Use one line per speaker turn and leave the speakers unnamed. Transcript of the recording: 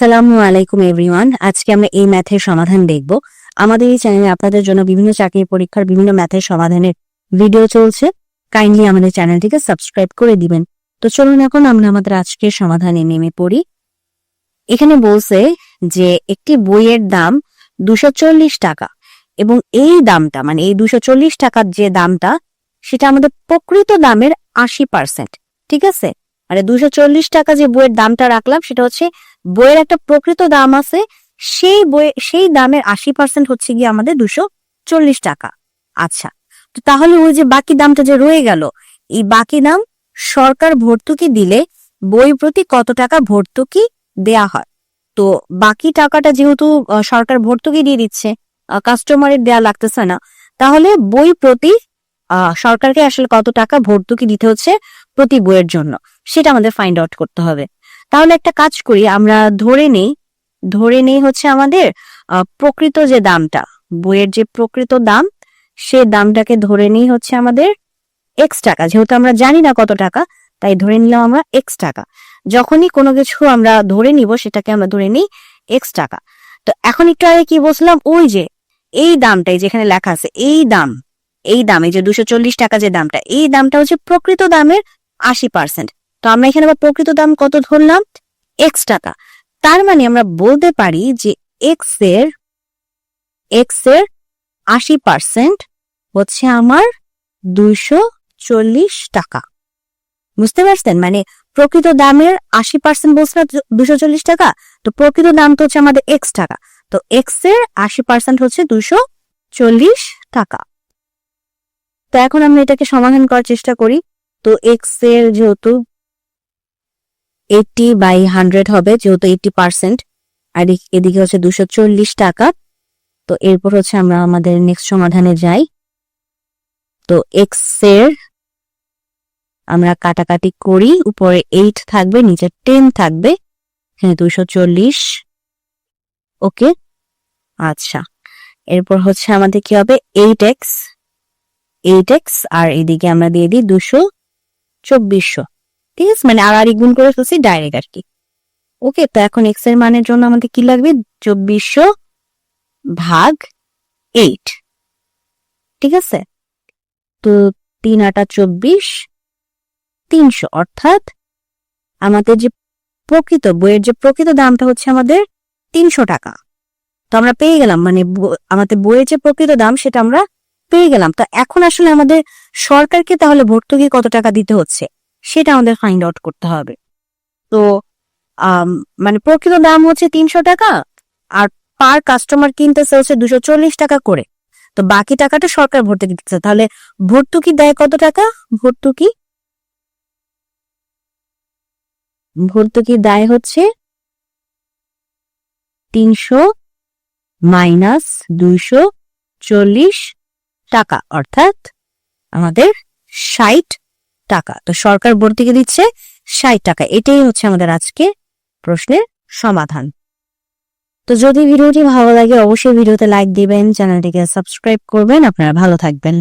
সালামু আলাইকুম এভরিওয়ান। আজকে আমরা এই ম্যাথের সমাধান দেখব। আমাদের এই চ্যানেলে আপনাদের জন্য বিভিন্ন চাকরির পরীক্ষার বিভিন্ন ম্যাথের সমাধানের ভিডিও চলছে। কাইন্ডলি আমাদের চ্যানেলটিকে সাবস্ক্রাইব করে দিবেন। তো চলুন এখন আমরা আমাদের আজকের সমাধানে নেমে পড়ি। এখানে বলছে যে একটি বইয়ের দাম দুশো টাকা এবং এই দামটা মানে এই দুশো টাকার যে দামটা, সেটা আমাদের প্রকৃত দামের আশি পার্সেন্ট ঠিক আছে? মানে দুশো চল্লিশ টাকা যে বইয়ের দামটা রাখলাম, সেটা হচ্ছে বইয়ের একটা প্রকৃত দাম আছে, সেই বই, সেই দামের আশি পার্সেন্ট হচ্ছে গিয়ে আমাদের দুশো চল্লিশ টাকা। আচ্ছা তো তাহলে ওই যে বাকি দামটা যে রয়ে গেল, এই বাকি দাম সরকার ভর্তুকি দিলে বই প্রতি কত টাকা ভর্তুকি দেয়া হয়? তো বাকি টাকাটা যেহেতু সরকার ভর্তুকি দিয়ে দিচ্ছে কাস্টমারের দেয়া লাগতেছে না, তাহলে বই প্রতি সরকারকে আসলে কত টাকা ভর্তুকি দিতে হচ্ছে প্রতি বইয়ের জন্য? সেটা আমাদের ফাইন্ড আউট করতে হবে। তাহলে একটা কাজ করি, আমরা ধরে নেই ধরে নেই হচ্ছে আমাদের প্রকৃত যে দামটা, বইয়ের যে প্রকৃত দাম, সে দামটাকে ধরে নেই হচ্ছে আমাদের এক্স টাকা। যেহেতু আমরা জানি না কত টাকা, তাই ধরে নিলাম আমরা এক্স টাকা। যখনই কোনো কিছু আমরা ধরে নিব, সেটাকে আমরা ধরে নিই এক্স টাকা। তো এখন একটু আগে কি বলছিলাম? ওই যে, এই দামটাই যেখানে লেখা আছে, এই দাম এই দাম যে দুশো চল্লিশ টাকা যে দামটা, এই দামটা হচ্ছে প্রকৃত দামের আশি পার্সেন্ট তো আমরা এখানে আবার প্রকৃত দাম কত ধরলাম? এক্স টাকা। তার মানে আমরা বলতে পারি যে এক্সের এক্সের আশি পার্সেন্ট হচ্ছে আমার দুইশো চল্লিশ টাকা। বুঝতে পারছেন? মানে প্রকৃত দামের আশি পার্সেন্ট বলছে না দুশো চল্লিশ টাকা, তো প্রকৃত দাম তো হচ্ছে আমাদের এক্স টাকা। তো এক্সের আশি পার্সেন্ট হচ্ছে দুশো চল্লিশ টাকা। তো এখন আমরা এটাকে সমাধান করার চেষ্টা করি। তো এক্সের যেহেতু এইটি বাই হান্ড্রেড হবে, যেহেতু এইটি পার্সেন্ট আর এদিকে হচ্ছে দুশো চল্লিশ টাকা। তো এরপর হচ্ছে আমরা আমাদের নেক্সট সমাধানে যাই। তো এক্সের আমরা কাটাকাটি করি। উপরে এইট থাকবে, নিচে টেন থাকবে। হ্যাঁ দুশো চল্লিশ। ওকে? আচ্ছা। এরপর হচ্ছে আমাদের কি হবে? এইট এক্স এইট এক্স আর এদিকে আমরা দিয়ে দিই দুশো চব্বিশশো। ঠিক আছে মানে আড়াআড়ি গুণ করে ফেলছি ডাইরেক্ট আর কি। ওকে তো এখন এক্সের মানের জন্য আমাদের কি লাগবে? চব্বিশশো ভাগ এইট ঠিক আছে? তো তিন আটা চব্বিশ, তিনশো। অর্থাৎ আমাদের যে প্রকৃত বইয়ের যে প্রকৃত দামটা হচ্ছে আমাদের তিনশো টাকা। তো আমরা পেয়ে গেলাম মানে আমাদের বইয়ের যে প্রকৃত দাম সেটা আমরা পেয়ে গেলাম। তো এখন আসলে আমাদের সরকারকে তাহলে ভর্তুকি কত টাকা দিতে হচ্ছে? সেটা আমাদের ফাইন্ড আউট করতে হবে। তো মানে প্রকৃত দাম হচ্ছে তিনশো টাকা, আর পার কাস্টমার কিনতেছে হচ্ছে দুশো চল্লিশ টাকা করে। তো বাকি টাকাটা সরকার ভর্তুকি দিচ্ছে তাহলে ভর্তুকি দেয় কত টাকা? ভর্তুকি? ভর্তুকি দায় হচ্ছে তিনশো মাইনাস দুইশো চল্লিশ টাকা, অর্থাৎ আমাদের ষাট টাকা। তো সরকার ভর্তিকে দিচ্ছে ষাট টাকা। এটাই হচ্ছে আমাদের আজকে প্রশ্নের সমাধান। তো যদি ভিডিওটি ভালো লাগে, অবশ্যই ভিডিওতে লাইক দিবেন, চ্যানেলটিকে সাবস্ক্রাইব করবেন। আপনারা ভালো থাকবেন।